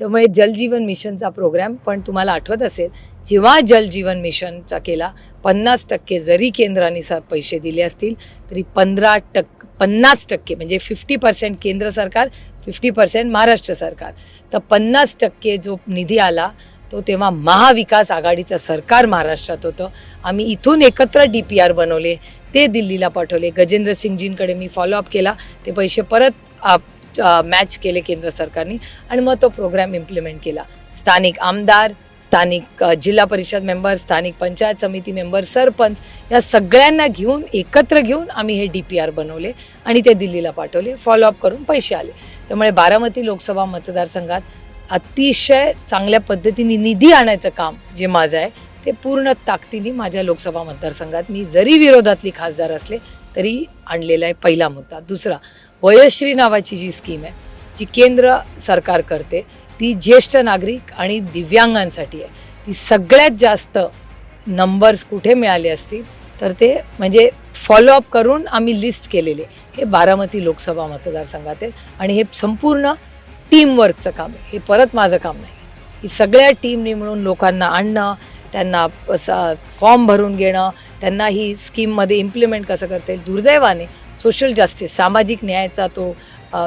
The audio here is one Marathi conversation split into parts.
त्यामुळे जलजीवन मिशनचा प्रोग्राम पण तुम्हाला आठवत असेल जेव्हा जलजीवन मिशनचा केला पन्नास टक्के जरी केंद्राने सर पैसे दिले असतील तरी पंधरा टक्क पन्नास टक्के म्हणजे फिफ्टी पर्सेंट केंद्र सरकार फिफ्टी पर्सेंट महाराष्ट्र सरकार. तर पन्नास टक्के जो निधी आला तो तेव्हा महाविकास आघाडीचं सरकार महाराष्ट्रात होतं. आम्ही इथून एकत्र डी पी आर बनवले ते दिल्लीला पाठवले. गजेंद्र सिंगजींकडे मी फॉलोअप केला. ते पैसे परत मॅच केले केंद्र सरकारने आणि मग तो प्रोग्राम इम्प्लिमेंट केला. स्थानिक आमदार स्थानिक जिल्हा परिषद मेंबर स्थानिक पंचायत समिती मेंबर सरपंच या सगळ्यांना घेऊन एकत्र घेऊन आम्ही हे डी पी आर बनवले आणि ते दिल्लीला पाठवले. फॉलोअप करून पैसे आले. त्यामुळे बारामती लोकसभा मतदारसंघात अतिशय चांगल्या पद्धतीने निधी आणायचं काम जे माझं आहे ते पूर्ण ताकदीने माझ्या लोकसभा मतदारसंघात मी जरी विरोधातली खासदार असले तरी आणलेला आहे पहिला मुद्दा. दुसरा वयश्री नावाची जी स्कीम आहे जी केंद्र सरकार करते ती ज्येष्ठ नागरिक आणि दिव्यांगांसाठी आहे. ती सगळ्यात जास्त नंबर्स कुठे मिळाले असतील तर ते म्हणजे फॉलोअप करून आम्ही लिस्ट केलेले. हे बारामती लोकसभा मतदारसंघात आहे आणि हे संपूर्ण टीमवर्कचं काम आहे. हे परत माझं काम नाही. ही सगळ्या टीमने मिळून लोकांना आणणं त्यांना फॉर्म भरून घेणं त्यांना ही स्कीममध्ये इम्प्लिमेंट कसं करता येईल? दुर्दैवाने सोशल जस्टिस सामाजिक न्यायाचा तो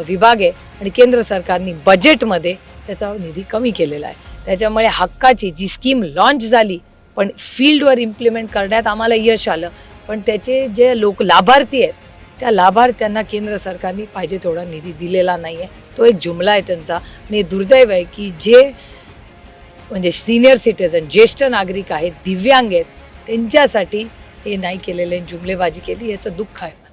विभाग आहे आणि केंद्र सरकारने बजेटमध्ये त्याचा निधी कमी केलेला आहे. त्याच्यामुळे हक्काची जी स्कीम लॉन्च झाली पण फील्डवर इम्प्लिमेंट करण्यात आम्हाला यश आलं. पण त्याचे जे लोक लाभार्थी आहेत त्या लाभार्थ्यांना केंद्र सरकारने पाहिजे तेवढा निधी दिलेला नाही आहे तो एक जुमला आहे त्यांचा. आणि दुर्दैव आहे की जे म्हणजे सिनियर सिटीजन ज्येष्ठ नागरिक आहेत दिव्यांग आहेत त्यांच्यासाठी हे नाही केलेले जुमलेबाजी केली याचं दुःख आहे.